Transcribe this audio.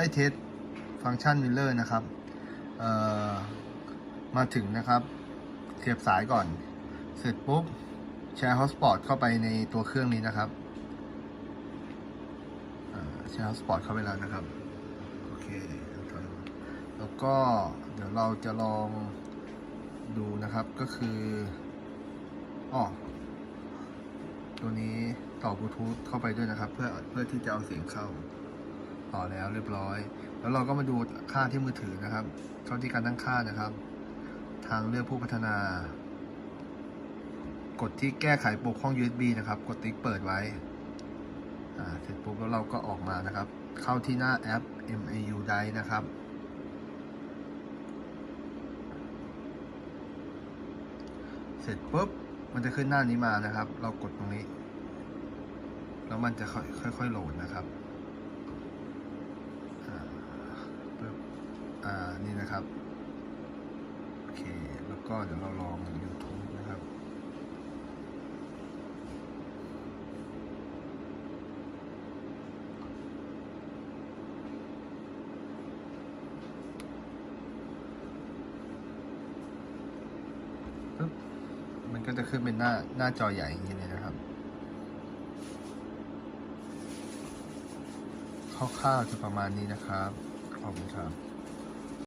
ได้เทสฟังก์ชันมิลเลอร์นะครับมาถึงนะครับเสียบสายก่อน เสร็จปุ๊บแชร์ฮอสปอตเข้าไปในตัวเครื่องนี้นะครับแชร์ฮอสปอตเข้าไปแล้วนะครับ โอเค แล้วก็เดี๋ยวเราจะลองดูนะครับก็คืออ๋อตัวนี้ต่อบลูทูธเข้าไปด้วยนะครับ เพื่อเพื่อที่จะเอาเสียงเข้า ต่อแล้วเรียบร้อย แล้วเราก็มาดูค่าที่มือถือนะครับ เข้าที่การตั้งค่านะครับ ทางเลือกผู้พัฒนา กดที่แก้ไขปกห้อง USB นะครับ กดติ๊กเปิดไว้เสร็จปุ๊บแล้วเราก็ออกมานะครับ เข้าที่หน้าแอป MAU Drive นะครับเสร็จปุ๊บมันจะขึ้นหน้านี้มานะครับ เรากดตรงนี้ แล้วมันจะค่อยๆโหลดนะครับ อ่าปึ๊บ อ่านี่นะครับ โอเค แล้วก็เดี๋ยวเราลอง YouTube นะครับปึ๊บมันก็จะขึ้นเป็นหน้าหน้าจอใหญ่อย่างนี้เลยนะครับคร่าวๆจะประมาณนี้นะครับ ขอบคุณครับ